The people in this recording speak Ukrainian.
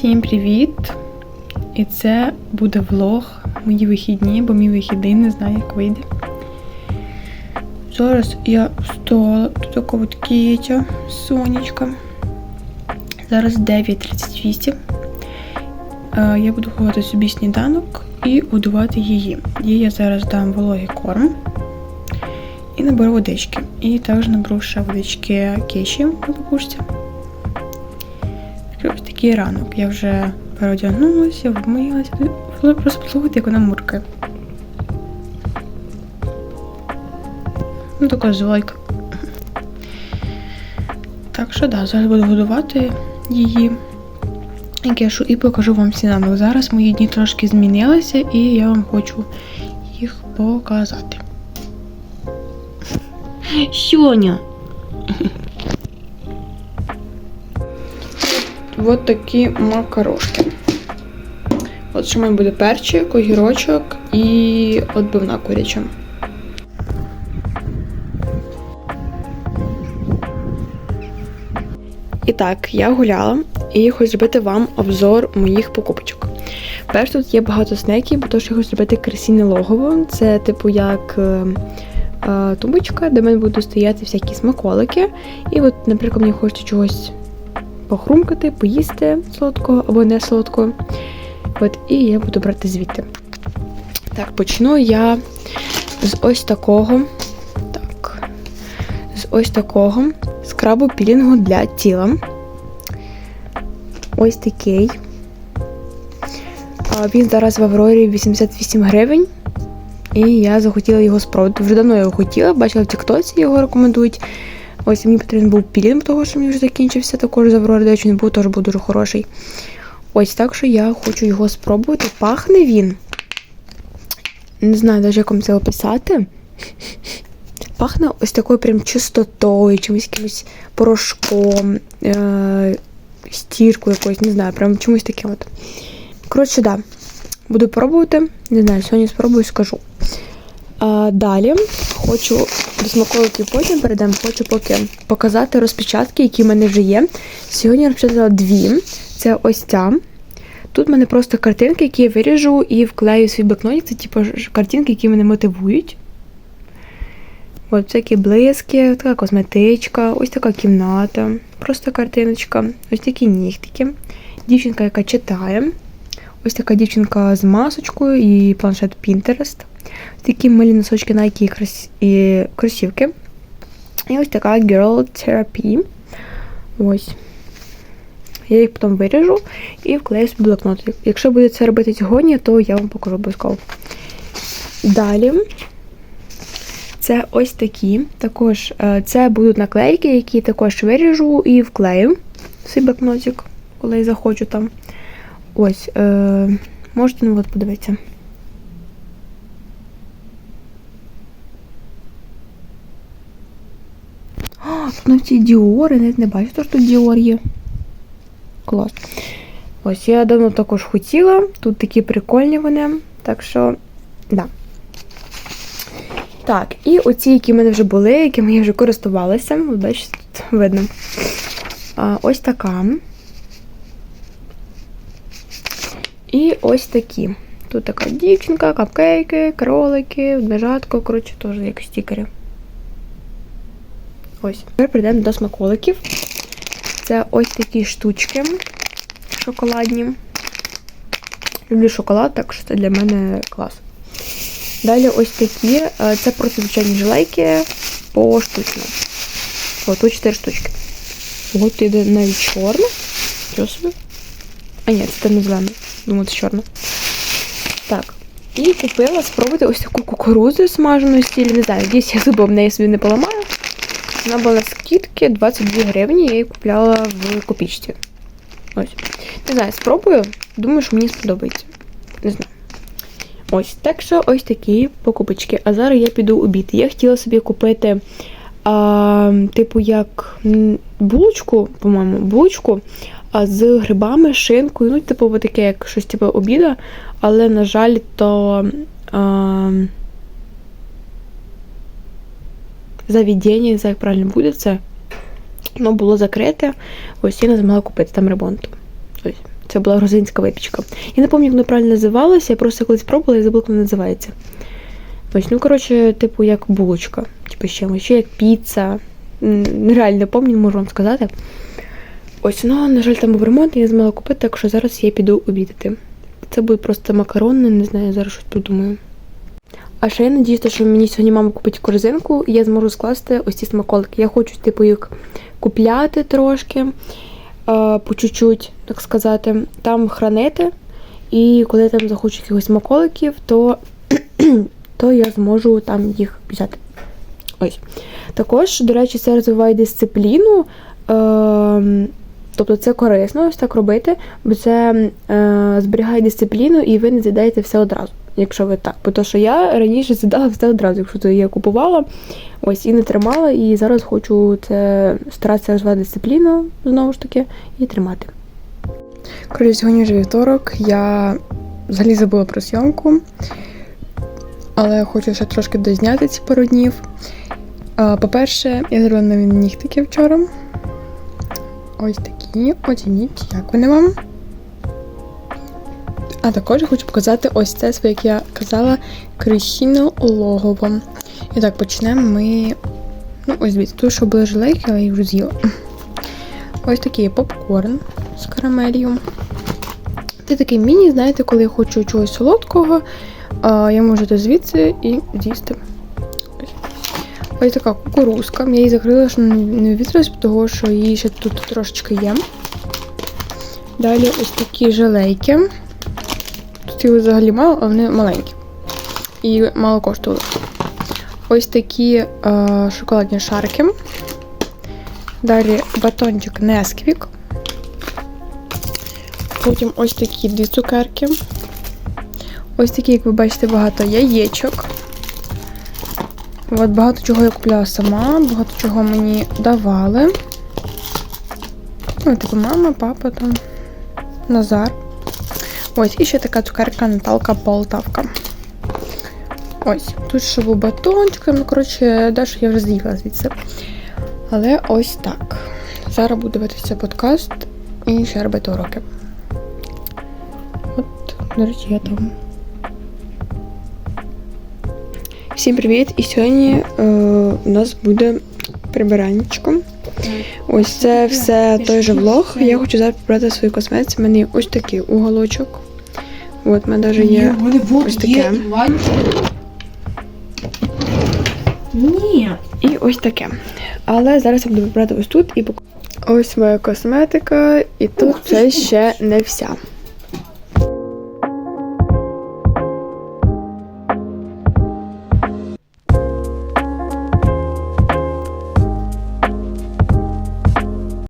Всім привіт! І це буде влог мої вихідні, бо мій вихідний не знаю, як вийде. Зараз я встала, тут така от Кітя, сонечка. Зараз 9.38. Е, Я буду готувати собі сніданок і годувати її. Їй я зараз дам вологий корм і наберу водички. І також наберу ще водички кеші на покушці. Такий ранок. Я вже переодягнулася, вмилася. Просто послухайте, як вона муркає. Ну, така зойка. Так що да, зараз буду годувати її. Кешу і покажу вам сніданок. Зараз мої дні трошки змінилися і я вам хочу їх показати. Сьоня! От такі макарошки. От що мене буде перчик, огірочок і отбивна куряча. І так, я гуляла і хочу зробити вам обзор моїх покупочок. Перш тут є багато снеків, бо то, що я хочу зробити красіне логово. Це, типу, як е, е, тумбочка, де в мене будуть стояти всякі смаколики. І от, наприклад, мені хочеться чогось похрумкати, поїсти солодкого або не солодкого. От, і я буду брати звідти. Так, почну я з ось такого. Так. З ось такого скрабу пілінгу для тіла. Ось такий. Він зараз в Аврорі 88 гривень. І я захотіла його спробувати. Вже давно його хотіла, бачила в Тіктоці, його рекомендують. Ось мені потрібен був пілінг, того що мій вже закінчився також з до речі, він був теж був дуже хороший. Ось так що я хочу його спробувати. Пахне він. Не знаю навіть, як вам це описати. Пахне ось такою прям чистотою, чимось якимось порошком, е- стіркою якоюсь, не знаю, прям чомусь таким от. Коротше, да. Буду пробувати. Не знаю, сьогодні спробую скажу. Далі хочу до потім перейдемо, хочу поки показати розпечатки, які в мене вже є. Сьогодні я розпечатала дві. Це ось ця. Тут в мене просто картинки, які я виріжу і вклею свій блокнотик. Це типу картинки, які мене мотивують. От всякі блиски, така косметичка, ось така кімната, просто картиночка, ось такі нігтики. Дівчинка, яка читає. Ось така дівчинка з масочкою і планшет Pinterest. Ось такі милі носочки Nike і, крос... і кросівки. І ось така Girl Therapy. Ось. Я їх потім виріжу і вклею собі блокнот. Якщо буде це робити сьогодні, то я вам покажу обов'язково. Далі. Це ось такі. Також е, це будуть наклейки, які також виріжу і вклею в свій блокнотик, коли я захочу там. Ось, е, можете ну, от подивитися. А, тут на ці діори, навіть не бачу, що тут діор є. Клас. Ось, я давно також хотіла. Тут такі прикольні вони. Так що, да. Так, і оці, які в мене вже були, якими я вже користувалася. Бачите, тут видно. А, Ось така. І ось такі. Тут така дівчинка, капкейки, кролики, медвежатко, коротше, теж як стікери. Ось. Тепер прийдемо до смаколиків. Це ось такі штучки шоколадні. Люблю шоколад, так що це для мене клас. Далі ось такі. Це просто звичайні жилейки поштучно. О, тут 4 штучки. От іде навіть чорна. Що собі? А ні, це не зелена. Думаю, це чорна. Так. І купила спробувати ось таку кукурудзу смажену стілі. Не знаю, десь я зубом неї собі не поламаю. Вона була скидки 22 гривні, я її купляла в копічці. Ось. Не знаю, спробую. Думаю, що мені сподобається. Не знаю. Ось, так що ось такі покупочки. А зараз я піду обід. Я хотіла собі купити, а, типу, як булочку, по-моєму, булочку з грибами, шинкою. Ну, типу, таке, як щось типу обіда, але, на жаль, то. А, знаю, як правильно буде це. Воно було закрите. Ось я не змогла купити там ремонт. Ось. Це була грузинська випічка. Я не пам'ятаю, як вона правильно називалася, я просто колись пробувала і забула, як вона називається. Ось, ну, коротше, типу, як булочка, типу, чимось, ще як піца. Нереально не пам'ятаю, можу вам сказати. Ось, ну, на жаль, там був ремонт, і я змогла купити, так що зараз я піду обідати. Це буде просто макарони, не знаю, зараз щось придумаю. А ще я надіюся, що мені сьогодні мама купить корзинку, і я зможу скласти ось ці смаколики. Я хочу, типу, їх купляти трошки, по чуть-чуть, так сказати, там хранити. І коли я там захочу якихось смаколиків, то, то я зможу там їх взяти. Ось. Також, до речі, це розвиває дисципліну. Е, тобто це корисно ось так робити, бо це е, зберігає дисципліну і ви не з'їдаєте все одразу, якщо ви так. Бо то, що я раніше з'їдала все одразу, якщо то я купувала, ось і не тримала, і зараз хочу це старатися розвивати дисципліну знову ж таки і тримати. Коротше, сьогодні вже вівторок, я взагалі забула про зйомку, але хочу ще трошки дозняти ці пару днів. По-перше, я зробила нові нігтики вчора. Ось такі. Оцініть, як вони вам. А також хочу показати ось це своє, як я казала, крихіно логово. І так, почнемо ми. Ну, ось дивіться, тут що були желейки, але я їх вже з'їла. Ось такий попкорн з карамелью. Це такий міні, знаєте, коли я хочу чогось солодкого, я можу то звідси і з'їсти. Ось. Така кукурузка. Я її закрила, щоб не вітрилась, тому що її ще тут трошечки є. Далі ось такі желейки. Тут їх взагалі мало, а вони маленькі. І мало коштували. Ось такі е, шоколадні шарики. Далі батончик Несквік. Потім ось такі дві цукерки. Ось такі, як ви бачите, багато яєчок. От багато чого я купляла сама, багато чого мені давали. Ну, типу, мама, папа там, Назар. Ось, і ще така цукерка Наталка Полтавка. Ось, тут ще був батончик, ну, коротше, дещо я вже з'їла звідси. Але ось так. Зараз буду дивитися подкаст і ще робити уроки. От, до речі, я там. Всім привіт! І сьогодні е, у нас буде прибираннячко. Ось це все той же влог. Я хочу зараз прибрати свою косметиці. У мене є ось такий уголочок. От, у мене навіть є ось таке. Ні. І ось таке. Але зараз я буду прибирати ось тут і Ось моя косметика, і тут це ще не вся.